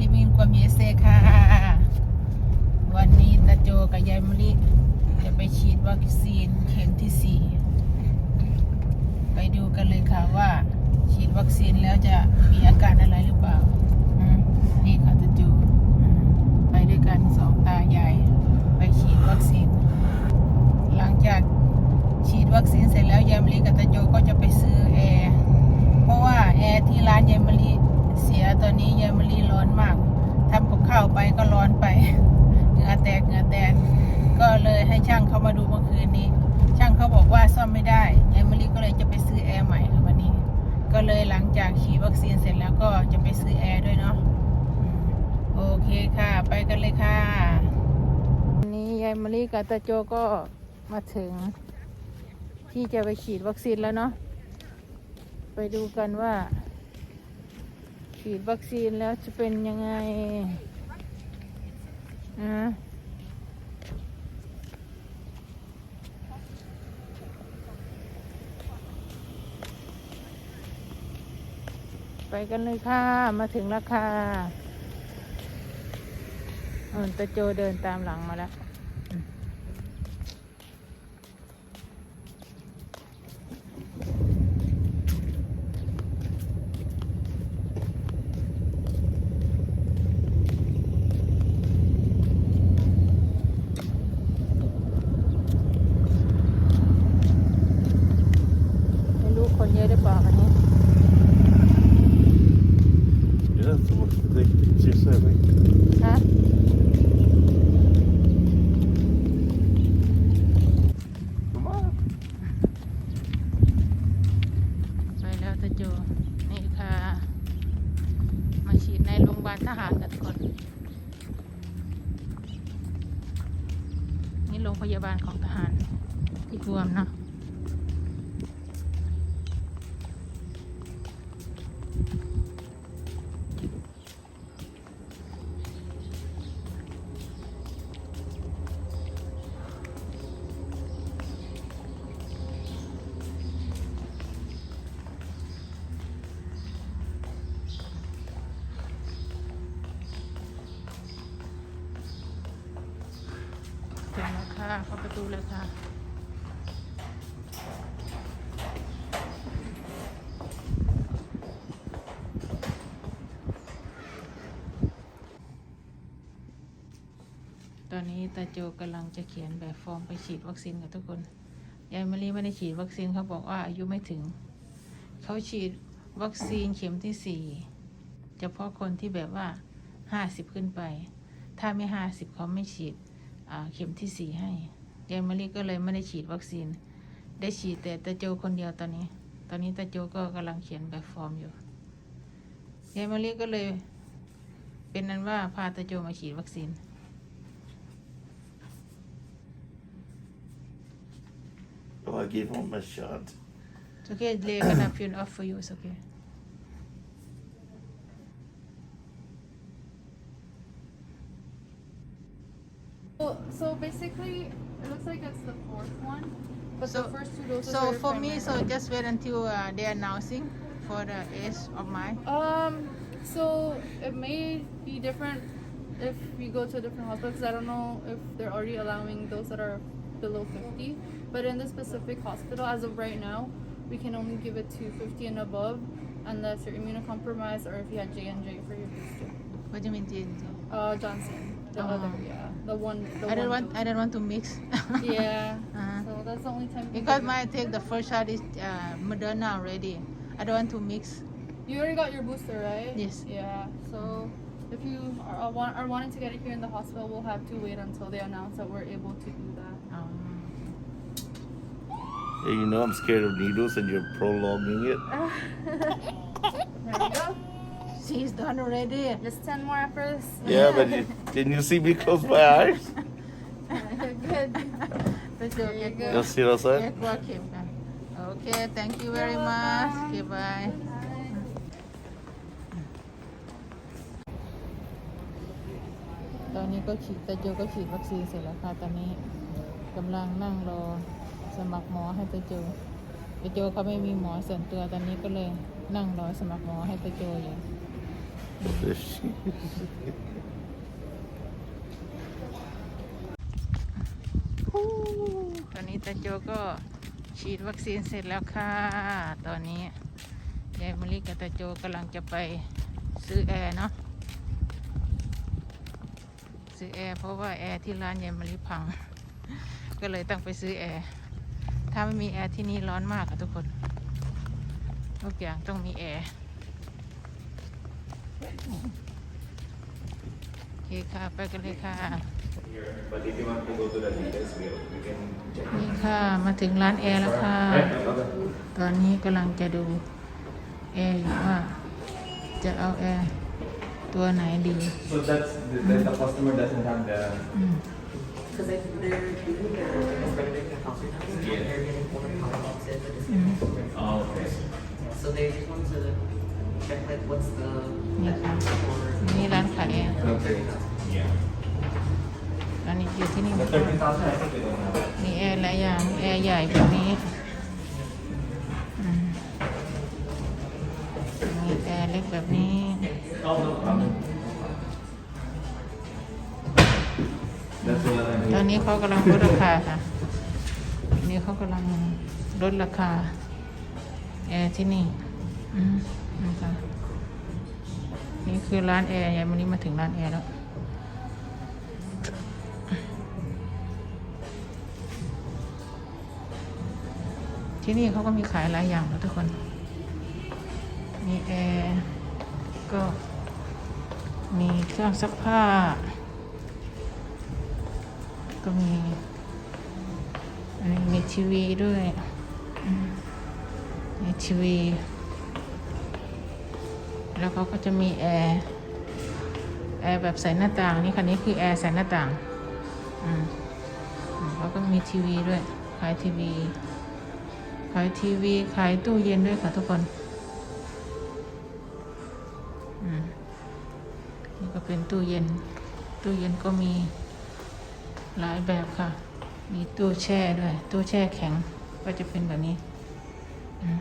ลิมินความเยเซค่ะ วันนี้ตาโจกับยายมลิจะไปฉีดวัคซีนเข็มที่สี่ไปดูกันเลยค่ะว่า ฉีดวัคซีนแล้วจะมีอาการอะไรหรือเปล่านี่ค่ะตาโจไปด้วยกันสองตายายไปฉีดวัคซีน หลังจากฉีดวัคซีนเสร็จแล้วยายมลิกับตาโจก็จะไปซื้อแอร์เพราะว่าแอร์ที่ร้านยายมลิ เสียตอนนี้ยายมะลิร้อนมากทำกับข้าวไปก็ร้อนไปเหงื่อแตกเหงื่อแตก ก็เลยให้ช่างเขามาดูเมื่อคืนนี้ ช่างเขาบอกว่าซ่อมไม่ได้ยายมะลิก็เลยจะไปซื้อแอร์ใหม่ค่ะวันนี้ ก็เลยหลังจากฉีดวัคซีนเสร็จแล้วก็จะไปซื้อแอร์ด้วยเนาะโอเคค่ะ ไปกันเลยค่ะวันนี้ยายมะลิกับตาโจก็มาถึง ที่จะไปฉีดวัคซีนแล้วเนาะไปดูกันว่า ฉีดวัคซีนแล้วจะเป็นยังไงนะไปกันเลยค่ะ มาถึงแล้วค่ะเออตาโจเดินตามหลังมาแล้ว ไม่รู้ คนเยอะหรือเปล่าอันนี้ Ja, så det kysser jeg. ฮะ Kom an. ไปแล้วตาโจนี่ค่ะ มาฉีดในโรงพยาบาลทหารกันก่อน นี่โรงพยาบาลของทหารที่รวมเนาะ ค่ะเข้าประตูเลยค่ะตอนนี้ตาโจกำลังจะเขียนแบบฟอร์มไปฉีดวัคซีนกับทุกคน ยายมะลิไม่ได้ฉีดวัคซีนเขาบอกว่าอายุไม่ถึง เขาฉีดวัคซีนเข็มที่สี่เฉพาะคนที่แบบว่าห้าสิบขึ้นไป ถ้าไม่ห้าสิบเขาไม่ฉีด เข็มที่สี่ให้ยายมะลิก็เลยไม่ได้ฉีดวัคซีน ได้ฉีดแต่ตาโจคนเดียวตอนนี้ ตอนนี้ตาโจก็กำลังเขียนแบบฟอร์มอยู่ยายมะลิก็เลย เป็นนั้นว่าพาตาโจมาฉีดวัคซีน Oh, I give him a shot. It's okay, they're gonna fill off for you, it's okay. So basically, it looks like it's the fourth one, but So- the first two doses So are for me, so just wait until uh, they're announcing for the age of mine. Um, so it may be different if you go to a different hospital because I don't know if they're already allowing those that are below 50. But in this specific hospital, as of right now, we can only give it to 50 and above, unless you're immunocompromised or if you had J and J for your booster. What do you mean, J&J? Uh, Johnson, the Oh. other, yeah, the one. The I don't one want. I don't want to mix. Yeah. Uh-huh. So that's the only time. Because my take the first shot is uh, Moderna already. I don't want to mix. You already got your booster, right? Yes. Yeah. So if you are, are, want, are wanting to get it here in the hospital, we'll have to wait until they announce that we're able to do that. Um, Hey, you know I'm scared of needles and you're prolonging it. there we go. She's done already. Just 10 more after this. Yeah, but you, didn't you see me close my eyes? Good. ตาโจเก็บ You see what I'm เก็ saying? บว่าเข็มกันโอเค thank you very much โอเค bye ตอนนี้ก็ฉีดตาโจก็ฉีดวัคซีนเสร็จแล้วค่ะ ตอนนี้กำลังนั่งรอสมัครหมอให้ตาโจตาโจเขาไม่มีหมอส่วนตัวตอนนี้ก็เลยนั่งรอสมัครหมอให้ตาโจอยู่ ตอนนี้ตาโจก็ฉีดวัคซีนเสร็จแล้วค่ะ ตอนนี้ยายมลิกับตาโจกำลังจะไปซื้อแอร์เนาะ ซื้อแอร์เพราะว่าแอร์ที่ร้านยายมลิพัง ก็เลยต้องไปซื้อแอร์ ถ้าไม่มีแอร์ที่นี่ร้อนมากค่ะทุกคน ทุกอย่างต้องมีแอร์ โอเคค่ะ ไปกันเลยค่ะ But if you want to go to the details, we, we can check. นี่ค่ะ มาถึงร้านแอร์แล้วค่ะ ตอนนี้กำลังจะดูแอร์อยู่ว่า จะเอาแอร์ตัวไหนดี So that's, the, the, the customer doesn't have the, อืม Because they, they're doing their accredited housing housing, Yeah. they're getting four power boxes at this Mhm. oh, okay. So they just want to check like what's the Yeah. that for นี่ร้านขายแอร์ Okay. Yeah. ร้านนี้อยู่ที่นี่ The thirty thousand, I think we don't have it. มีแอร์หลายอย่างมีแอร์ใหญ่แบบนี้อืมมีแอร์เล็กแบบนี้ Oh, no problem. That's all ตอน I นี้เขากำลังลดราคาค่ะอันนี้เขากำลังลดราคาแอร์ที่นี่อืม นะคะนี่คือร้านแอร์ยายวันนี้มาถึงร้านแอร์แล้วที่นี่เขาก็มีขายหลายอย่างนะทุกคน มีแอร์ก็ มีเครื่องซักผ้า ก็มีอันนี้มีทีวีด้วยมมีทีวี แล้วเขาก็จะมีแอร์แอร์แบบใส่หน้าต่างนี่คันนี้คือแอร์ใส่หน้าต่างอืมอืมแล้วก็มีทีวีด้วยขายทีวีขายทีวีขายตู้เย็นด้วยค่ะทุกคนอืมนี่ก็เป็นตู้เย็น ตู้เย็นก็มีหลายแบบค่ะ มีตู้แช่ด้วย ตู้แช่แข็งก็จะเป็นแบบนี้ อืม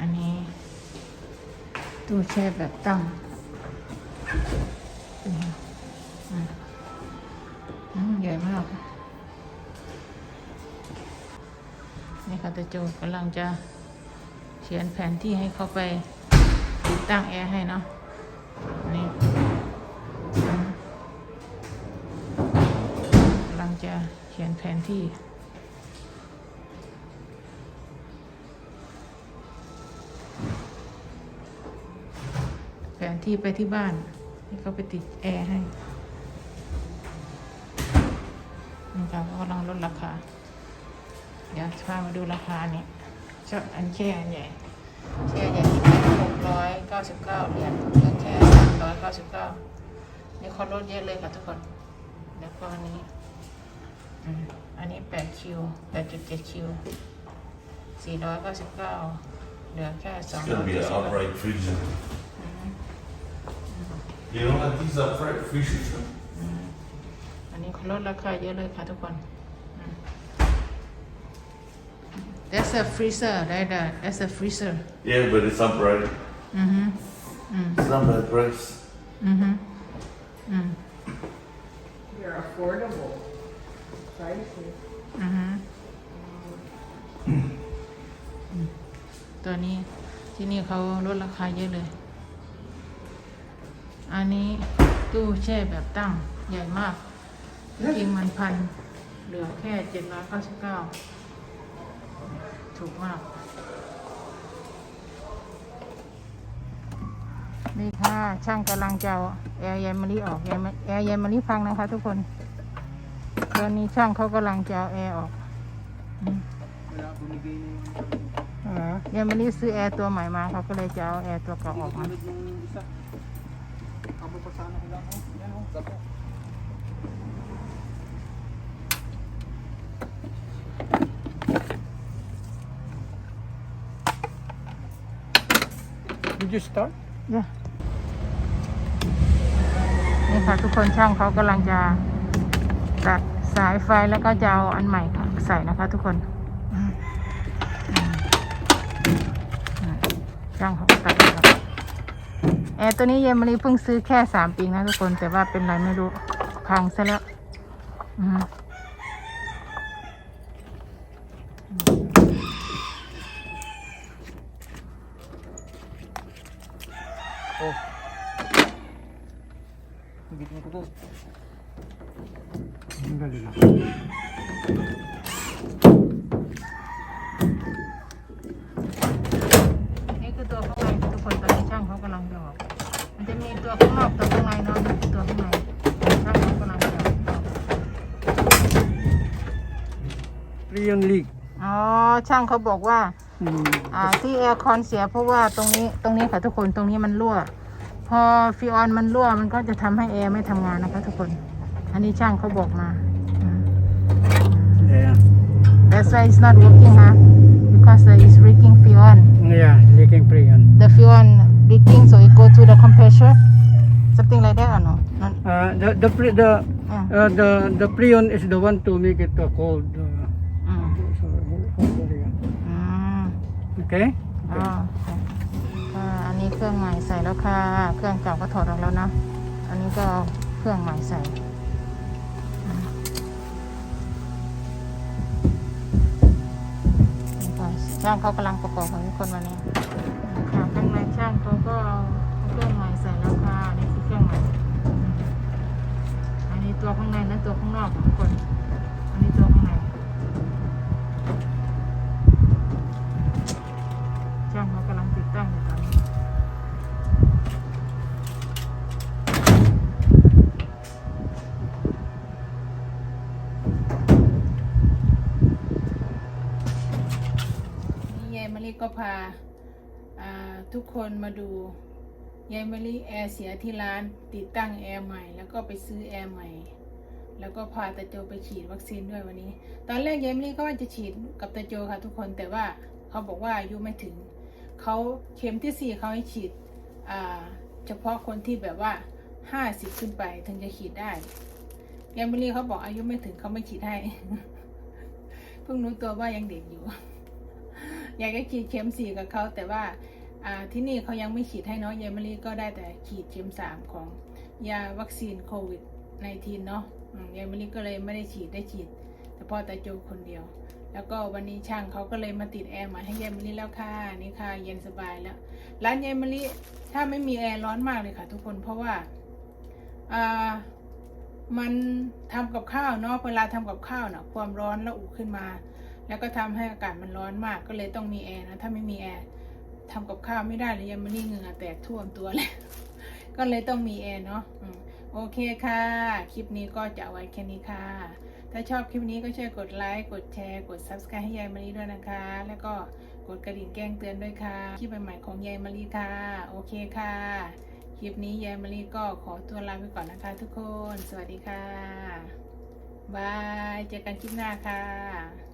อันนี้ ตู้แช่แบบตั้งนไงอืมอืมใหญ่มาก นี่ค่ะตาจูกำลังจะเขียนแผนที่ให้เขาไปติดตั้งแอร์ให้เนาะนี่กำลังจะเขียนแผนที่ ที่ไปที่บ้านให้เขาไปติดแอร์ให้นี่ค่ะเขากำลังลดราคา เดี๋ยวพามาดูราคานี้ชอบอันแค่อันใหญ่แค่ใหญ่ที่เป็นหกร้อยเก้าสิบเก้าเหรียญแล้วแค่สามร้อยเก้าสิบเก้านี่เขาลดเยอะเลยค่ะทุกคนแล้วก็อันนี้อันนี้แปดคิวแปดจุดเจ็ดคิวสี่ร้อยเก้าสิบเก้าเหลือแค่สองร้อย gonna be an upright freezer. You don't have these upright freezers. อันนี้เขาลดราคาเยอะเลยค่ะทุกคนอืม That's a freezer right there That's a freezer Yeah, but it's upright. อือฮึอืม It's not bad price. อือฮึอืม They're affordable prices. อือฮึอืมตัวนี้ที่นี่เขาลดราคาเยอะเลย อันนี้ตู้แช่แบบตั้งใหญ่มาก จริงมันพัน เหลือแค่เจ็ดร้อยเก้าสิบเก้าถูกมาก นี่ค่ะ ช่างกำลังจะเอาแอร์เยนมารีออก แอร์มาแอร์เยนมารีฟังนะคะทุกคนตอนนี้ช่างเขากำลังจะเอาแอร์ออกอืมเออเยนมารีซื้อแอร์ตัวใหม่มาเขาก็เลยจะเอาแอร์ตัวเก่าออกมา Did you start? เนี่ยนี่ค่ะ ทุกคนช่างเขากำลังจะตัดสายไฟแล้วก็จะเอาอันใหม่ค่ะใส่นะคะ ทุกคนอืมอืมอืมช่างเขาก็ตัดแล้ว แอร์ตัวนี้เยารีเพิ่งซื้อแค่สามปีนะทุกคน แต่ว่าเป็นไรไม่รู้พังซะแล้ว อืม นี่คือตัวข้างในทุกคนตอนนี้ช่างเขากำลังหยอกมันจะมี ตัวข้างนอกตัวข้างในเนาะนี่คือตัวข้างในช่างเขากำลังหยอก Prion League. อ๋อช่างเขาบอกว่า Hmm. อ่าที่แอร์คอนเสียเพราะว่าตรงนี้ตรงนี้ค่ะทุกคนตรงนี้มันรั่ว พอฟิออนมันรั่วมันก็จะทำให้แอร์ไม่ทำงานนะคะทุกคน อันนี้ช่างเขาบอกมาอืม Yeah. That's why it's not working huh because uh, it's leaking Freon Yeah, leaking Prion. the Freon leaking so it go to the compressor something like that or no Not, Uh, the the pre, the yeah. uh, the the Prion is the one to make it uh, cold. Uh, อืม so, hold on here. อืม Okay. อ๋อค่ะค่ะอันนี้เครื่องใหม่ใส่แล้วค่ะ เครื่องเก่าก็ถอดออกแล้วนะ อันนี้ก็เครื่องใหม่ใส่อืมนี่ค่ะช่างเขากำลังประกอบของทุกคนวันนี้ค่ะข้างในช่างเขาก็เอาเครื่องใหม่ใส่แล้วค่ะอันนี่คือเครื่องใหม่อืมอันนี้ ตัวข้างในนะตัวข้างนอกทุกคน อันนี้ตัวข้างในช่างเขากำลังติดตั้งอยู่ตอนนี้นี่ยายมะลิก็พาอ่าทุกคนมาดู ยายมะลิแอร์เสียที่ร้านติดตั้งแอร์ใหม่ แล้วก็ไปซื้อแอร์ใหม่ แล้วก็พาตาโจไปฉีดวัคซีนด้วยวันนี้ ตอนแรกยายมะลิก็ว่าจะฉีดกับตาโจค่ะทุกคนแต่ว่าเขาบอกว่าอายุไม่ถึงเขาเข็มที่สี่เขาให้ฉีดอ่าเฉพาะคนที่แบบว่าห้าสิบขึ้นไปถึงจะฉีดได้ยายมะลิเขาบอกอายุไม่ถึงเขาไม่ฉีดให้เพิ่งรู้ตัวว่ายังเด็กอยู่ อยากจะฉีดเข็มสี่กับเขาแต่ว่า ที่นี่เขายังไม่ฉีดให้เนาะยายมะลิก็ได้แต่ฉีดเข็มสามของยาวัคซีนโควิด -19 เนาะอืมยายมะลิก็เลยไม่ได้ฉีดได้ฉีดเฉพาะแต่โจคนเดียว แล้วก็วันนี้ช่างเขาก็เลยมาติดแอร์มาให้ยายมะลิแล้วค่ะนี่ค่ะเย็นสบายแล้วร้านยายมะลิถ้าไม่มีแอร์ร้อนมากเลยค่ะ ทุกคนเพราะว่าอ่ามันทำกับข้าวเนาะเวลาทำกับข้าวเนาะความร้อนระอุขึ้นมา แล้วก็ทำให้อากาศมันร้อนมากก็เลยต้องมีแอร์นะถ้าไม่มีแอร์ ทำกับข้าวไม่ได้เลยยายมะลิเหงื่อแตกท่วมตัวเลยก็เลยต้องมีแอร์เนาะโอเคค่ะ คลิปนี้ก็จะไว้แค่นี้ค่ะ ถ้าชอบคลิปนี้ก็ช่วยกดไลค์ กดแชร์ กด subscribe ให้ยายมารีด้วยนะคะ แล้วก็กดกระดิ่งแจ้งเตือนด้วยค่ะ คลิปใหม่ๆของยายมารีค่ะ โอเคค่ะ คลิปนี้ยายมารีก็ขอตัวลาไปก่อนนะคะทุกคน สวัสดีค่ะ บาย เจอกันคลิปหน้าค่ะ